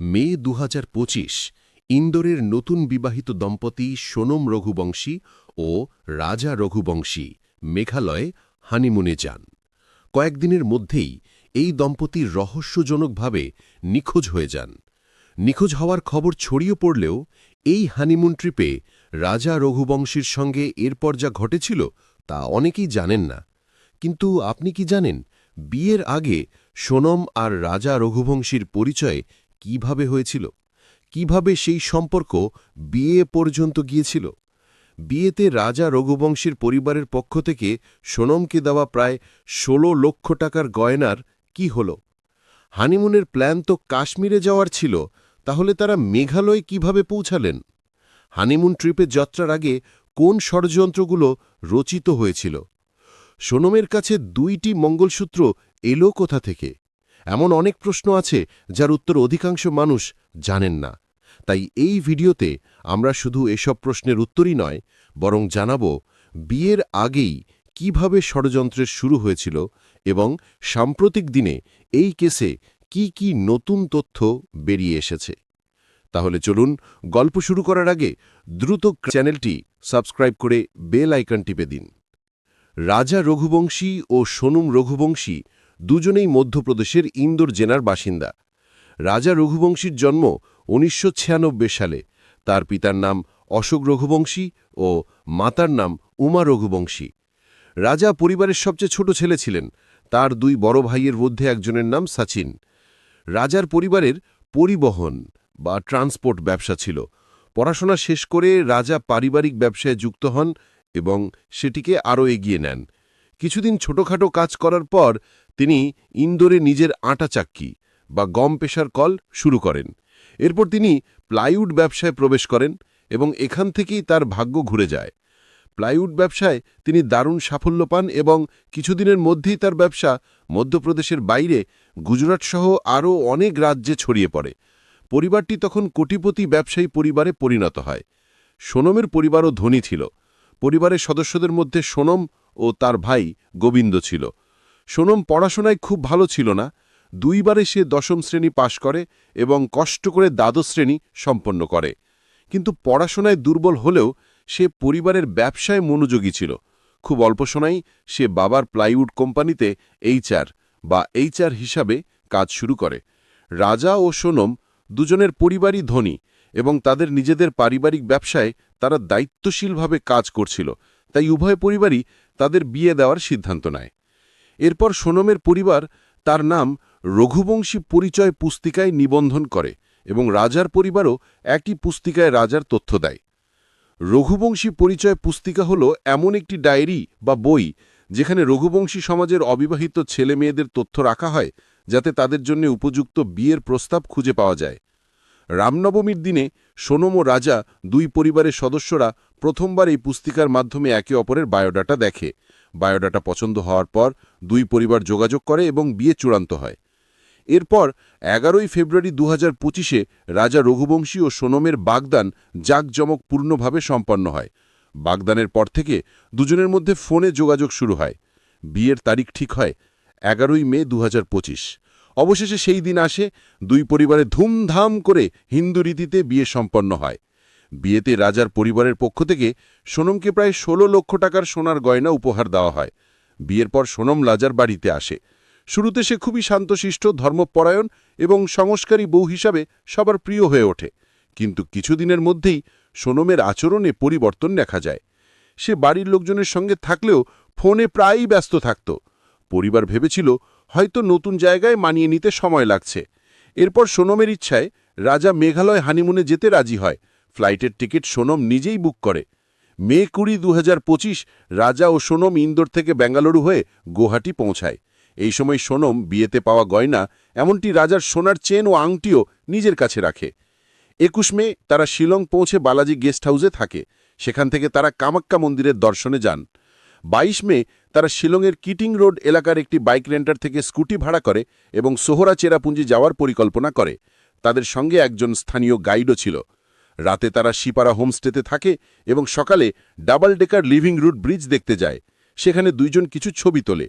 মে দু হাজার পঁচিশ, ইন্দোরের নতুন বিবাহিত দম্পতি সোনম রঘুবংশী ও রাজা রঘুবংশী মেঘালয়ে হানিমুনে যান। কয়েকদিনের মধ্যেই এই দম্পতি রহস্যজনকভাবে নিখোঁজ হয়ে যান। নিখোঁজ হওয়ার খবর ছড়িয়ে পড়লেও এই হানিমুন ট্রিপে রাজা রঘুবংশীর সঙ্গে এরপর যা ঘটেছিল তা অনেকেই জানেন না। কিন্তু আপনি কি জানেন, বিয়ের আগে সোনম আর রাজা রঘুবংশীর পরিচয় কীভাবে হয়েছিল? কীভাবে সেই সম্পর্ক বিয়ে পর্যন্ত গিয়েছিল? বিয়েতে রাজা রঘুবংশীর পরিবারের পক্ষ থেকে সোনমকে দেওয়া প্রায় ১৬ লক্ষ টাকার গয়নার কি হল? হানিমুনের প্ল্যান তো কাশ্মীরে যাওয়ার ছিল, তাহলে তারা মেঘালয় কীভাবে পৌঁছালেন? হানিমুন ট্রিপে যাত্রার আগে কোন ষড়যন্ত্রগুলো রচিত হয়েছিল? সোনমের কাছে দুইটি মঙ্গলসূত্র এলো কোথা থেকে? এমন অনেক প্রশ্ন আছে যার উত্তর অধিকাংশ মানুষ জানেন না। তাই এই ভিডিওতে আমরা শুধু এসব প্রশ্নের উত্তরই নয়, বরং জানাব বিয়ের আগেই কীভাবে ষড়যন্ত্রের শুরু হয়েছিল এবং সাম্প্রতিক দিনে এই কেসে কি কি নতুন তথ্য বেরিয়ে এসেছে। তাহলে চলুন গল্প শুরু করার আগে দ্রুত চ্যানেলটি সাবস্ক্রাইব করে বেল আইকন টিপে দিন। রাজা রঘুবংশী ও সোনুম রঘুবংশী দুজনেই মধ্যপ্রদেশের ইন্দোর জেনার বাসিন্দা। রাজা রঘুবংশীর জন্ম উনিশশো ছিয়ানব্বই সালে। তার পিতার নাম অশোক রঘুবংশী ও মাতার নাম উমা রঘুবংশী। রাজা পরিবারের সবচেয়ে ছোট ছেলে ছিলেন। তার দুই বড় ভাইয়ের মধ্যে একজনের নাম সাচিন। রাজার পরিবারের পরিবহন বা ট্রান্সপোর্ট ব্যবসা ছিল। পড়াশোনা শেষ করে রাজা পারিবারিক ব্যবসায় যুক্ত হন এবং সেটিকে আরও এগিয়ে নেন। কিছুদিন ছোটখাটো কাজ করার পর তিনি ইন্দোরে নিজের আটা চাক্কি বা গম পেশার কল শুরু করেন। এরপর তিনি প্লাইউড ব্যবসায় প্রবেশ করেন এবং এখান থেকেই তার ভাগ্য ঘুরে যায়। প্লাইউড ব্যবসায় তিনি দারুণ সাফল্য পান এবং কিছুদিনের মধ্যেই তার ব্যবসা মধ্যপ্রদেশের বাইরে গুজরাটসহ আরও অনেক রাজ্যে ছড়িয়ে পড়ে। পরিবারটি তখন কোটিপতি ব্যবসায়ী পরিবারে পরিণত হয়। সোনমের পরিবারও ধনী ছিল। পরিবারের সদস্যদের মধ্যে সোনম ও তার ভাই গোবিন্দ ছিল। সোনম পড়াশোনায় খুব ভালো ছিল না। দুইবারে সে দশম শ্রেণি পাশ করে এবং কষ্ট করে দ্বাদশ শ্রেণি সম্পন্ন করে। কিন্তু পড়াশোনায় দুর্বল হলেও সে পরিবারের ব্যবসায় মনোযোগী ছিল। খুব অল্প সময়েই সে বাবার প্লাইউড কোম্পানিতে এইচআর বা এইচআর হিসাবে কাজ শুরু করে। রাজা ও সোনম দুজনের পরিবারই ধনী এবং তাদের নিজেদের পারিবারিক ব্যবসায় তারা দায়িত্বশীলভাবে কাজ করছিল। তাই উভয় পরিবারই তাদের বিয়ে দেওয়ার সিদ্ধান্ত নেয়। এরপর সোনমের পরিবার তার নাম রঘুবংশী পরিচয় পুস্তিকায় নিবন্ধন করে এবং রাজার পরিবারও একই পুস্তিকায় রাজার তথ্য দেয়। রঘুবংশী পরিচয় পুস্তিকা হল এমন একটি ডায়েরি বা বই যেখানে রঘুবংশী সমাজের অবিবাহিত ছেলে মেয়েদের তথ্য রাখা হয় যাতে তাদের জন্য উপযুক্ত বিয়ের প্রস্তাব খুঁজে পাওয়া যায়। রামনবমীর দিনে সোনম ও রাজা দুই পরিবারের সদস্যরা প্রথমবার এই পুস্তিকার মাধ্যমে একে অপরের বায়োডাটা দেখে। বায়োডাটা পছন্দ হওয়ার পর দুই পরিবার যোগাযোগ করে এবং বিয়ে চূড়ান্ত হয়। এরপর এগারোই ফেব্রুয়ারি দু হাজার পঁচিশে রাজা রঘুবংশী ও সোনমের বাগদান জাঁকজমকপূর্ণভাবে সম্পন্ন হয়। বাগদানের পর থেকে দুজনের মধ্যে ফোনে যোগাযোগ শুরু হয়। বিয়ের তারিখ ঠিক হয় এগারোই মে দু হাজার পঁচিশ। অবশেষে সেই দিন আসে দুই পরিবারে ধুমধাম করে হিন্দু রীতিতে বিয়ে সম্পন্ন হয়। বিয়েতে রাজার পরিবারের পক্ষ থেকে সোনমকে প্রায় ১৬ লক্ষ টাকার সোনার গয়না উপহার দেওয়া হয়। বিয়ের পর সোনম রাজার বাড়িতে আসে। শুরুতে সে খুবই শান্তশিষ্ট, ধর্মপরায়ণ এবং সংস্কারী বউ হিসাবে সবার প্রিয় হয়ে ওঠে। কিন্তু কিছুদিনের মধ্যেই সোনমের আচরণে পরিবর্তন দেখা যায়। সে বাড়ির লোকজনের সঙ্গে থাকলেও ফোনে প্রায়ই ব্যস্ত থাকত। পরিবার ভেবেছিল হয়তো নতুন জায়গায় মানিয়ে নিতে সময় লাগছে। এরপর সোনমের ইচ্ছায় রাজা মেঘালয় হানিমুনে যেতে রাজি হয়। ফ্লাইটের টিকিট সোনম নিজেই বুক করে। মে কুড়ি দু রাজা ও সোনম ইন্দোর থেকে বেঙ্গালুরু হয়ে গুয়াহাটি পৌঁছায়। এই সময় সোনম বিয়েতে পাওয়া গয়না, এমনটি রাজার সোনার চেন ও আংটিও নিজের কাছে রাখে। একুশ মে তারা শিলং পৌঁছে বালাজি গেস্ট হাউসে থাকে। সেখান থেকে তারা কামাক্কা মন্দিরের দর্শনে যান। ২২ মে তারা শিলংয়ের কিটিং রোড এলাকার একটি বাইক রেন্টার থেকে স্কুটি ভাড়া করে এবং সোহরা চেরাপুঞ্জি যাওয়ার পরিকল্পনা করে। তাদের সঙ্গে একজন স্থানীয় গাইডও ছিল। রাতে তারা শিপারা হোমস্টেতে থাকে এবং সকালে double decker living root bridge দেখতে যায়। সেখানে দুইজন কিছু ছবি তোলে।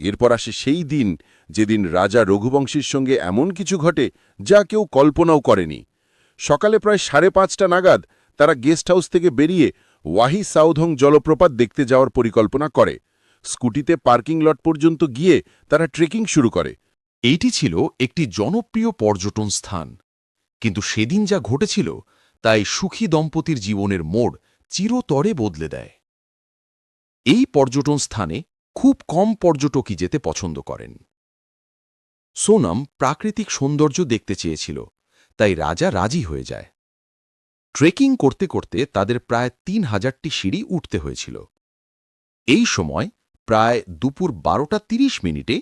এরপর আসে সেই দিন যেদিন রাজা রঘুবংশীর সঙ্গে এমন কিছু ঘটে যা কেউ কল্পনাও করেনি। সকালে প্রায় সাড়ে পাঁচটা নাগাদ তারা গেস্ট হাউস থেকে বেরিয়ে ওয়াহি সাউধং জলপ্রপাত দেখতে যাওয়ার পরিকল্পনা করে। স্কুটিতে পার্কিং লট পর্যন্ত গিয়ে তারা ট্রেকিং শুরু করে। এইটি ছিল একটি জনপ্রিয় পর্যটন স্থান। কিন্তু সেদিন যা ঘটেছিল, তাই সুখী দম্পতির জীবনের মোড় চিরতরে বদলে দেয়। এই পর্যটন স্থানে খুব কম পর্যটকই যেতে পছন্দ করেন। সোনাম প্রাকৃতিক সৌন্দর্য দেখতে চেয়েছিল, তাই রাজা রাজি হয়ে যায়। ট্রেকিং করতে করতে তাদের প্রায় তিন হাজারটি সিঁড়ি উঠতে হয়েছিল। এই সময় প্রায় দুপুর বারোটা তিরিশ মিনিটে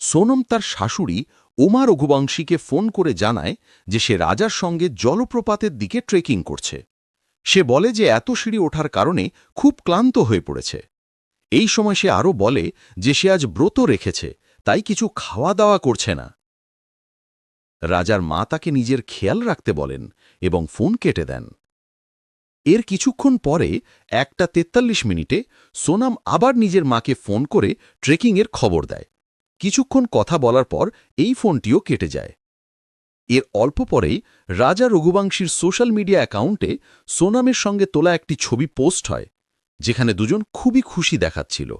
সোনম তার শাশুড়ি ওমা রঘুবংশীকে ফোন করে জানায় যে সে রাজার সঙ্গে জলপ্রপাতের দিকে ট্রেকিং করছে। সে বলে যে এত সিঁড়ি ওঠার কারণে খুব ক্লান্ত হয়ে পড়েছে। এই সময় সে আরও বলে যে সে আজ ব্রত রেখেছে, তাই কিছু খাওয়া দাওয়া করছে না। রাজার মা তাকে নিজের খেয়াল রাখতে বলেন এবং ফোন কেটে দেন। এর কিছুক্ষণ পরে একটা তেতাল্লিশ মিনিটে সোনাম আবার নিজের মাকে ফোন করে ট্রেকিংয়ের খবর দেয়। কিছুক্ষণ কথা বলার পর এই ফোনটিও কেটে যায়। এর অল্প পরেই রাজা রঘুবংশীর সোশ্যাল মিডিয়া অ্যাকাউন্টে সোনামের সঙ্গে তোলা একটি ছবি পোস্ট হয়, যেখানে দুজন খুবই খুশি দেখাচ্ছিল।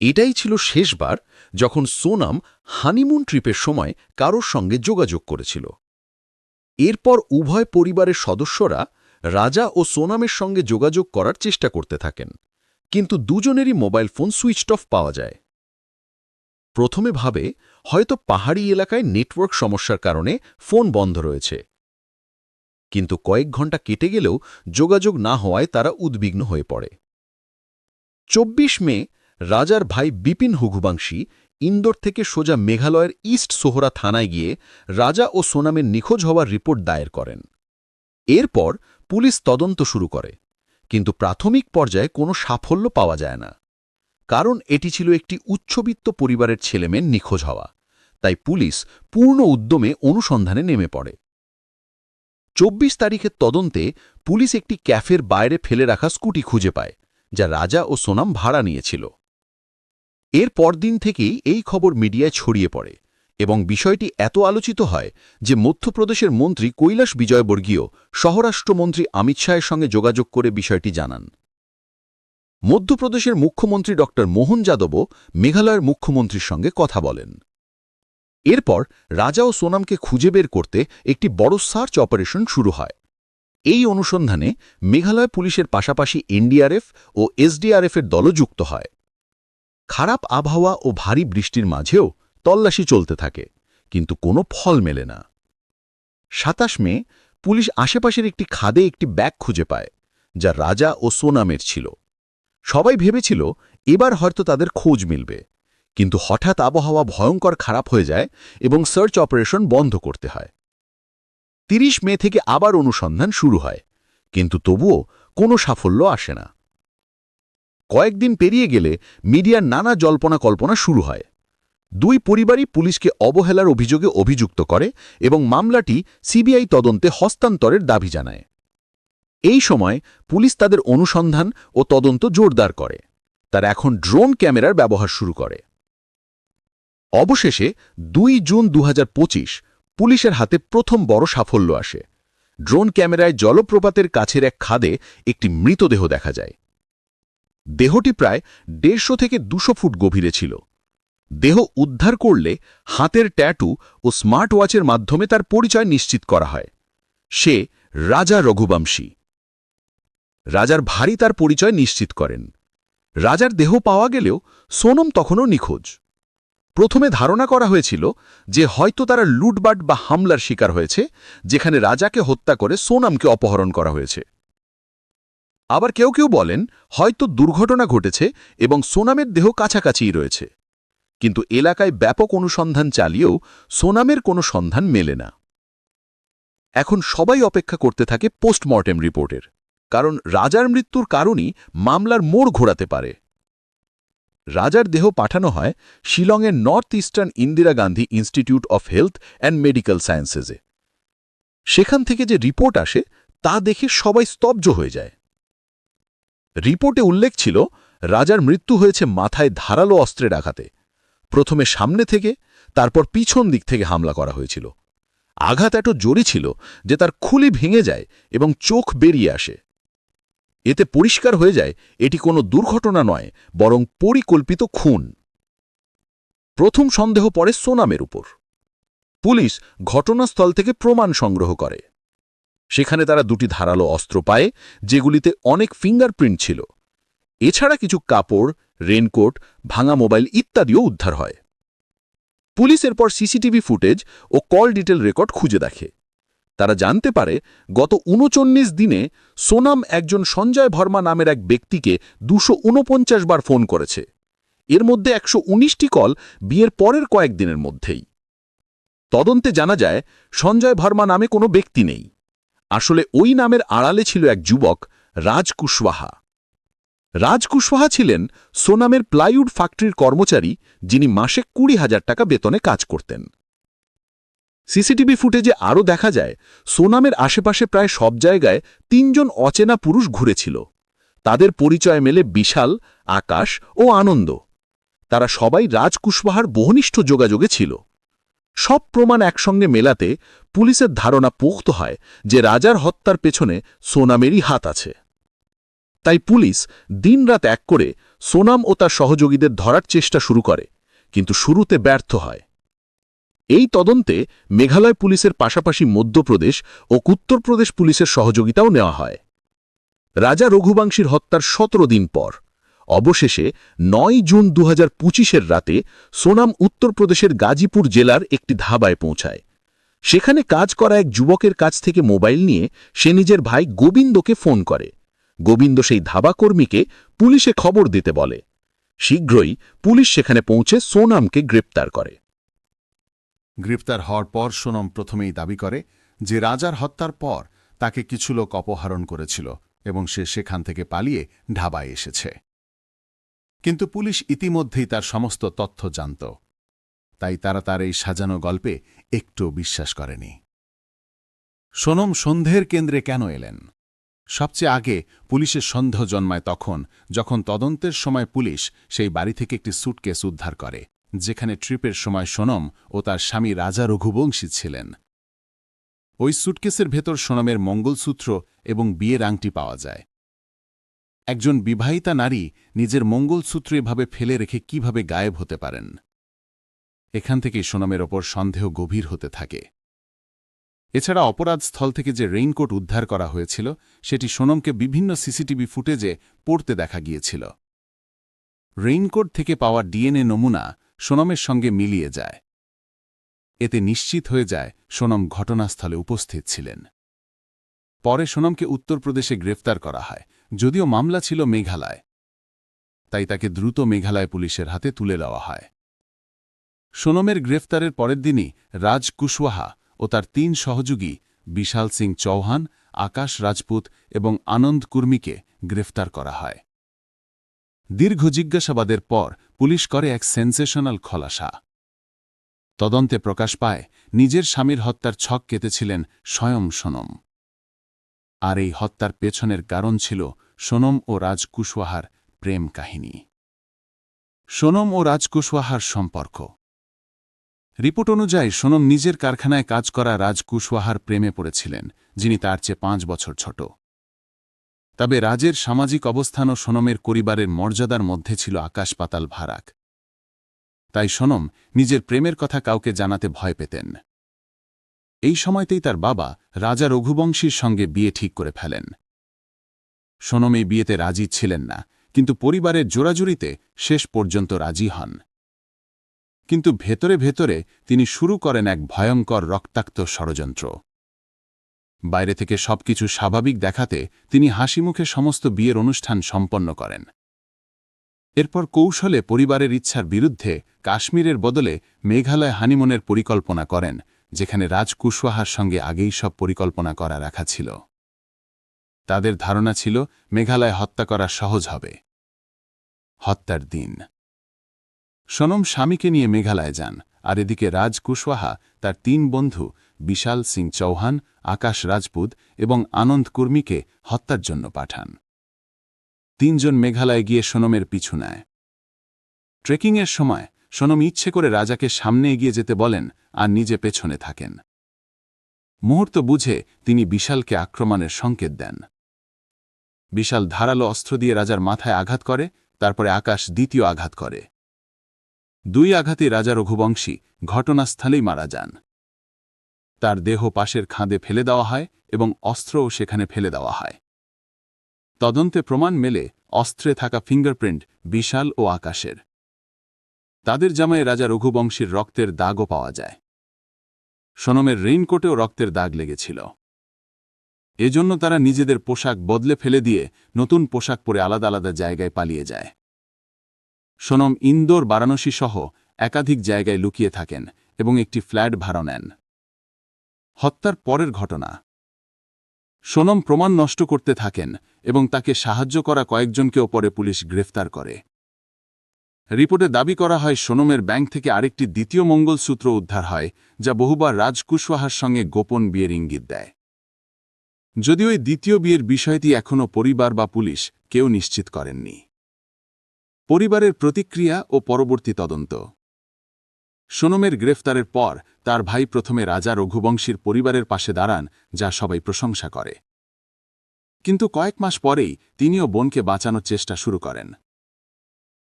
এটাই ছিল শেষবার যখন সোনাম হানিমুন ট্রিপের সময় কারোর সঙ্গে যোগাযোগ করেছিল। এরপর উভয় পরিবারের সদস্যরা রাজা ও সোনামের সঙ্গে যোগাযোগ করার চেষ্টা করতে থাকেন। কিন্তু দুজনেরই মোবাইল ফোন সুইচড অফ পাওয়া যায়। প্রথমে ভাবে, হয়তো পাহাড়ি এলাকায় নেটওয়ার্ক সমস্যার কারণে ফোন বন্ধ রয়েছে। কিন্তু কয়েক ঘণ্টা কেটে গেলেও যোগাযোগ না হওয়ায় তারা উদ্বিগ্ন হয়ে পড়ে। চব্বিশ মে রাজার ভাই বিপিন হুঘুবাংশী ইন্দোর থেকে সোজা মেঘালয়ের ইস্ট সোহরা থানায় গিয়ে রাজা ও সোনামের নিখোঁজ হওয়ার রিপোর্ট দায়ের করেন। এরপর পুলিশ তদন্ত শুরু করে, কিন্তু প্রাথমিক পর্যায়ে কোনো সাফল্য পাওয়া যায় না। কারণ এটি ছিল একটি উচ্চবিত্ত পরিবারের ছেলেমেয়ের নিখোঁজ হওয়া, তাই পুলিশ পূর্ণ উদ্যমে অনুসন্ধানে নেমে পড়ে। চব্বিশ তারিখের তদন্তে পুলিশ একটি ক্যাফের বাইরে ফেলে রাখা স্কুটি খুঁজে পায়, যা রাজা ও সোনাম ভাড়া নিয়েছিল। এর পরদিন থেকেই এই খবর মিডিয়ায় ছড়িয়ে পড়ে এবং বিষয়টি এত আলোচিত হয় যে মধ্যপ্রদেশের মন্ত্রী কৈলাস বিজয়বর্গীয় স্বরাষ্ট্রমন্ত্রী অমিত শাহের সঙ্গে যোগাযোগ করে বিষয়টি জানান। মধ্যপ্রদেশের মুখ্যমন্ত্রী ড. মোহন যাদবও মেঘালয়ের মুখ্যমন্ত্রীর সঙ্গে কথা বলেন। এরপর রাজা ও সোনামকে খুঁজে বের করতে একটি বড় সার্চ অপারেশন শুরু হয়। এই অনুসন্ধানে মেঘালয় পুলিশের পাশাপাশি এনডিআরএফ ও এসডিআরএফের দলও যুক্ত হয়। খারাপ আবহাওয়া ও ভারী বৃষ্টির মাঝেও তল্লাশি চলতে থাকে, কিন্তু কোনো ফল মেলে না। সাতাশ মে, পুলিশ আশেপাশের একটি খাদে একটি ব্যাগ খুঁজে পায়, যা রাজা ও সোনামের ছিল। সবাই ভেবেছিল, এবার হয়তো তাদের খোঁজ মিলবে, কিন্তু হঠাৎ আবহাওয়া ভয়ঙ্কর খারাপ হয়ে যায় এবং সার্চ অপারেশন বন্ধ করতে হয়। তিরিশ মে থেকে আবার অনুসন্ধান শুরু হয়, কিন্তু তবুও কোনো সাফল্য আসে না। কয়েকদিন পেরিয়ে গেলে মিডিয়ার নানা জল্পনা কল্পনা শুরু হয়। দুই পরিবারই পুলিশকে অবহেলার অভিযোগে অভিযুক্ত করে এবং মামলাটি সিবিআই তদন্তে হস্তান্তরের দাবি জানায়। এই সময় পুলিশ তাদের অনুসন্ধান ও তদন্ত জোরদার করে। তারা এখন ড্রোন ক্যামেরার ব্যবহার শুরু করে। অবশেষে দুই জুন দু হাজার পঁচিশ পুলিশের হাতে প্রথম বড় সাফল্য আসে। ড্রোন ক্যামেরায় জলপ্রপাতের কাছের এক খাদে একটি মৃতদেহ দেখা যায়। দেহটি প্রায় দেড়শো থেকে দুশো ফুট গভীরে ছিল। দেহ উদ্ধার করলে হাতের ট্যাটু ও স্মার্ট ওয়াচের মাধ্যমে তার পরিচয় নিশ্চিত করা হয়। সে রাজা রঘুবংশী। রাজার ভারী তার পরিচয় নিশ্চিত করেন। রাজার দেহ পাওয়া গেলেও সোনম তখনও নিখোঁজ। প্রথমে ধারণা করা হয়েছিল যে হয়তো তারা লুটবাট বা হামলার শিকার হয়েছে, যেখানে রাজাকে হত্যা করে সোনামকে অপহরণ করা হয়েছে। আবার কেউ কেউ বলেন, হয়তো দুর্ঘটনা ঘটেছে এবং সোনামের দেহ কাছাকাছিই রয়েছে। কিন্তু এলাকায় ব্যাপক অনুসন্ধান চালিয়েও সোনামের কোনো সন্ধান মেলে না। এখন সবাই অপেক্ষা করতে থাকে পোস্টমর্টেম রিপোর্টের, কারণ রাজার মৃত্যুর কারণই মামলার মোড় ঘোরাতে পারে। রাজার দেহ পাঠানো হয় শিলংয়ের North Eastern Indira Gandhi Institute of Health and Medical সায়েন্সেসে। সেখান থেকে যে রিপোর্ট আসে, তা দেখে সবাই স্তব্ধ হয়ে যায়। রিপোর্টে উল্লেখ ছিল, রাজার মৃত্যু হয়েছে মাথায় ধারালো অস্ত্রের আঘাতে। প্রথমে সামনে থেকে, তারপর পিছন দিক থেকে হামলা করা হয়েছিল। আঘাত এত জোরে ছিল যে তার খুলি ভেঙে যায় এবং চোখ বেরিয়ে আসে। এতে পরিষ্কার হয়ে যায়, এটি কোনো দুর্ঘটনা নয়, বরং পরিকল্পিত খুন। প্রথম সন্দেহ পড়ে সোনামের উপর। পুলিশ ঘটনাস্থল থেকে প্রমাণ সংগ্রহ করে। সেখানে তারা দুটি ধারালো অস্ত্র পায়, যেগুলিতে অনেক ফিঙ্গারপ্রিন্ট ছিল। এছাড়া কিছু কাপড় রেনকোট ভাঙা মোবাইল ইত্যাদিও উদ্ধার হয়। পুলিশ এরপর সিসিটিভি ফুটেজ ও কল ডিটেল রেকর্ড খুঁজে দেখে। তারা জানতে পারে, গত উনচল্লিশ দিনে সোনাম একজন সঞ্জয় ভর্মা নামের এক ব্যক্তিকে দুশো বার ফোন করেছে। এর মধ্যে একশো উনিশটি কল বিয়ের পরের কয়েকদিনের মধ্যেই। তদন্তে জানা যায়, সঞ্জয় ভর্মা নামে কোনো ব্যক্তি নেই। আসলে ওই নামের আড়ালে ছিল এক যুবক রাজ কুশওয়াহা রাজ কুশওয়াহা ছিলেন সোনামের প্লাইউড ফ্যাক্টরির কর্মচারী, যিনি মাসে কুড়ি হাজার টাকা বেতনে কাজ করতেন। সিসিটিভি ফুটেজে আরও দেখা যায়, সোনামের আশেপাশে প্রায় সব জায়গায় তিনজন অচেনা পুরুষ ঘুরেছিল। তাদের পরিচয় মেলে বিশাল, আকাশ ও আনন্দ। তারা সবাই রাজ কুশওয়াহার বহুনিষ্ঠ যোগাযোগে ছিল। সব প্রমাণ একসঙ্গে মেলাতে পুলিশের ধারণা পোক্ত হয় যে রাজার হত্যার পেছনে সোনামেরই হাত আছে। তাই পুলিশ দিনরাত এক করে সোনাম ও তার সহযোগীদের ধরার চেষ্টা শুরু করে, কিন্তু শুরুতে ব্যর্থ হয়। এই তদন্তে মেঘালয় পুলিশের পাশাপাশি মধ্যপ্রদেশ ও উত্তরপ্রদেশ পুলিশের সহযোগিতাও নেওয়া হয়। রাজা রঘুবংশীর হত্যার সতেরো দিন পর অবশেষে নয় জুন দু হাজার রাতে সোনাম উত্তরপ্রদেশের গাজীপুর জেলার একটি ধাবায় পৌঁছায়। সেখানে কাজ করা এক যুবকের কাছ থেকে মোবাইল নিয়ে সে নিজের ভাই গোবিন্দকে ফোন করে। গোবিন্দ সেই ধাবাকর্মীকে পুলিশে খবর দিতে বলে। শীঘ্রই পুলিশ সেখানে পৌঁছে সোনামকে গ্রেপ্তার করে। গ্রেপ্তার হওয়ার পর সোনম প্রথমেই দাবি করে যে রাজার হত্যার পর তাকে কিছু লোক অপহরণ করেছিল এবং সে সেখান থেকে পালিয়ে ঢাবায় এসেছে। কিন্তু পুলিশ ইতিমধ্যেই তার সমস্ত তথ্য জানত। তাই তারা তার এই সাজানো গল্পে একটু বিশ্বাস করেনি। সোনম সন্দেহের কেন্দ্রে কেন এলেন? সবচেয়ে আগে পুলিশের সন্দেহ জন্মায় তখন, যখন তদন্তের সময় পুলিশ সেই বাড়ি থেকে একটি সুটকেস উদ্ধার করে, যেখানে ট্রিপের সময় সোনম ও তার স্বামী রাজা রঘুবংশী ছিলেন। ওই সুটকেসের ভেতর সোনমের মঙ্গলসূত্র এবং বিয়ের আংটি পাওয়া যায়। একজন বিবাহিতা নারী নিজের মঙ্গলসূত্র এভাবে ফেলে রেখে কীভাবে গায়েব হতে পারেন? এখান থেকেই সোনমের ওপর সন্দেহ গভীর হতে থাকে। এছাড়া অপরাধ স্থল থেকে যে রেইনকোট উদ্ধার করা হয়েছিল, সেটি সোনমকে বিভিন্ন সিসিটিভি ফুটেজে পড়তে দেখা গিয়েছিল। রেইনকোট থেকে পাওয়া ডিএনএ নমুনা সোনমের সঙ্গে মিলিয়ে যায়। এতে নিশ্চিত হয়ে যায় সোনম ঘটনাস্থলে উপস্থিত ছিলেন। পরে সোনমকে উত্তরপ্রদেশে গ্রেফতার করা হয়, যদিও মামলা ছিল মেঘালয়। তাই তাকে দ্রুত মেঘালয় পুলিশের হাতে তুলে দেওয়া হয়। সোনমের গ্রেফতারের পরের দিনই রাজ কুশওয়াহা ও তার তিন সহযোগী বিশাল সিং চৌহান, আকাশ রাজপুত এবং আনন্দ কুর্মীকে গ্রেফতার করা হয়। দীর্ঘ জিজ্ঞাসাবাদের পর পুলিশ করে এক সেন্সেশনাল খলাসা। তদন্তে প্রকাশ পায়, নিজের স্বামীর হত্যার ছক কেটেছিলেন স্বয়ং সোনম। আর এই হত্যার পেছনের কারণ ছিল সোনম ও রাজ কুশওয়াহার প্রেম কাহিনী। সোনম ও রাজ কুশওয়াহার সম্পর্ক। রিপোর্ট অনুযায়ী সোনম নিজের কারখানায় কাজ করা রাজ কুশওয়াহার প্রেমে পড়েছিলেন, যিনি তার চেয়ে পাঁচ বছর ছোট। তবে রাজের সামাজিক অবস্থান ও সোনমের পরিবারের মর্যাদার মধ্যে ছিল আকাশ পাতাল ভারাক। তাই সোনম নিজের প্রেমের কথা কাউকে জানাতে ভয় পেতেন। এই সময়তেই তার বাবা রাজা রঘুবংশীর সঙ্গে বিয়ে ঠিক করে ফেলেন। সোনম এই বিয়েতে রাজি ছিলেন না, কিন্তু পরিবারের জোরাজুরিতে শেষ পর্যন্ত রাজি হন। কিন্তু ভেতরে ভেতরে তিনি শুরু করেন এক ভয়ঙ্কর রক্তাক্ত ষড়যন্ত্র। বাইরে থেকে সবকিছু স্বাভাবিক দেখাতে তিনি হাসিমুখে সমস্ত বিয়ের অনুষ্ঠান সম্পন্ন করেন। এরপর কৌশলে পরিবারের ইচ্ছার বিরুদ্ধে কাশ্মীরের বদলে মেঘালয় হানিমনের পরিকল্পনা করেন যেখানে রাজ কুশওয়াহার সঙ্গে আগেই সব পরিকল্পনা করা রাখা ছিল। তাদের ধারণা ছিল, মেঘালয় হত্যা করা সহজ হবে। হত্যার দিন। সোনম স্বামীকে নিয়ে মেঘালয় যান, আর এদিকে রাজ কুশওয়াহা তার তিন বন্ধু, বিশাল সিং চৌহান, আকাশ রাজপুত এবং আনন্দ কুর্মীকে হত্যার জন্য পাঠান। তিনজন মেঘালয়ে গিয়ে সোনমের পিছু নেয়। ট্রেকিংয়ের সময় সোনম ইচ্ছে করে রাজাকে সামনে এগিয়ে যেতে বলেন আর নিজে পেছনে থাকেন। মুহূর্ত বুঝে তিনি বিশালকে আক্রমণের সংকেত দেন। বিশাল ধারালো অস্ত্র দিয়ে রাজার মাথায় আঘাত করে, তারপরে আকাশ দ্বিতীয় আঘাত করে। দুই আঘাতে রাজা রঘুবংশী ঘটনাস্থলেই মারা যান। তার দেহ পাশের খাঁদে ফেলে দেওয়া হয় এবং অস্ত্রও সেখানে ফেলে দেওয়া হয়। তদন্তে প্রমাণ মেলে অস্ত্রে থাকা ফিঙ্গারপ্রিন্ট বিশাল ও আকাশের। তাদের জামায় রাজা রঘুবংশীর রক্তের দাগও পাওয়া যায়। সোনমের রেইনকোটেও রক্তের দাগ লেগেছিল। এজন্য তারা নিজেদের পোশাক বদলে ফেলে দিয়ে নতুন পোশাক পরে আলাদা আলাদা জায়গায় পালিয়ে যায়। সোনম ইন্দোর বারাণসী সহ একাধিক জায়গায় লুকিয়ে থাকেন এবং একটি ফ্ল্যাট ভাড়া নেন। হত্যার পরের ঘটনা। সোনম প্রমাণ নষ্ট করতে থাকেন এবং তাকে সাহায্য করা কয়েকজনকেও পরে পুলিশ গ্রেফতার করে। রিপোর্টে দাবি করা হয়, সোনমের ব্যাংক থেকে আরেকটি দ্বিতীয় মঙ্গলসূত্র উদ্ধার হয়, যা বহুবার রাজ কুশওয়াহার সঙ্গে গোপন বিয়ের ইঙ্গিত দেয়। যদিও এই দ্বিতীয় বিয়ের বিষয়টি এখনও পরিবার বা পুলিশ কেউ নিশ্চিত করেননি। পরিবারের প্রতিক্রিয়া ও পরবর্তী তদন্ত। সোনমের গ্রেফতারের পর তার ভাই প্রথমে রাজা রঘুবংশীর পরিবারের পাশে দাঁড়ান, যা সবাই প্রশংসা করে। কিন্তু কয়েক মাস পরেই তিনিও বোনকে বাঁচানোর চেষ্টা শুরু করেন।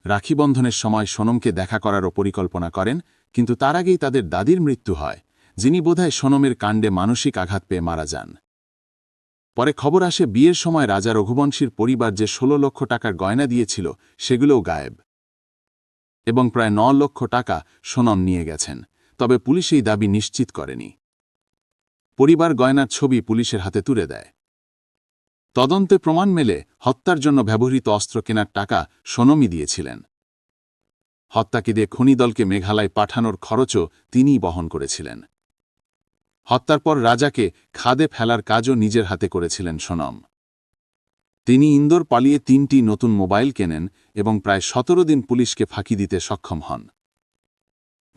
রাখিবন্ধনের সময় সোনমকে দেখা করারও পরিকল্পনা করেন, কিন্তু তার আগেই তাদের দাদির মৃত্যু হয়, যিনি বোধহয় সোনমের কাণ্ডে মানসিক আঘাত পেয়ে মারা যান। পরে খবর আসে, বিয়ের সময় রাজা রঘুবংশীর পরিবার যে ষোলো লক্ষ টাকার গয়না দিয়েছিল, সেগুলোও গায়েব। এবং প্রায় ন লক্ষ টাকা সোনম নিয়ে গেছেন, তবে পুলিশ এই দাবি নিশ্চিত করেনি। পরিবার গয়নার ছবি পুলিশের হাতে তুলে দেয়। তদন্তে প্রমাণ মেলে হত্যার জন্য ব্যবহৃত অস্ত্র কেনার টাকা সোনমই দিয়েছিলেন। হত্যাকে খনি দলকে মেঘালয় পাঠানোর খরচও তিনিই বহন করেছিলেন। হত্যার পর রাজাকে খাদে ফেলার কাজও নিজের হাতে করেছিলেন সোনম। তিনি ইন্দোর পালিয়ে তিনটি নতুন মোবাইল কেনেন এবং প্রায় সতেরো দিন পুলিশকে ফাঁকি দিতে সক্ষম হন।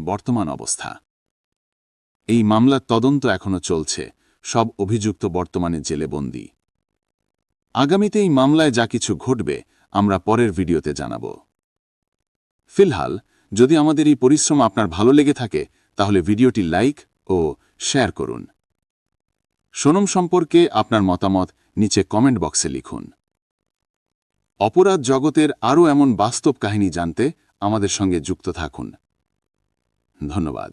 বর্তমান অবস্থা। এই মামলার তদন্ত এখনও চলছে। সব অভিযুক্ত বর্তমানে জেলে বন্দী আগামীতে এই মামলায় যা কিছু ঘটবে, আমরা পরের ভিডিওতে জানাব। ফিলহাল, যদি আমাদের এই পরিশ্রম আপনার ভালো লেগে থাকে, তাহলে ভিডিওটি লাইক ও শেয়ার করুন। সোনম সম্পর্কে আপনার মতামত নিচে কমেন্ট বক্সে লিখুন। অপরাধ জগতের আরও এমন বাস্তব কাহিনী জানতে আমাদের সঙ্গে যুক্ত থাকুন। ধন্যবাদ।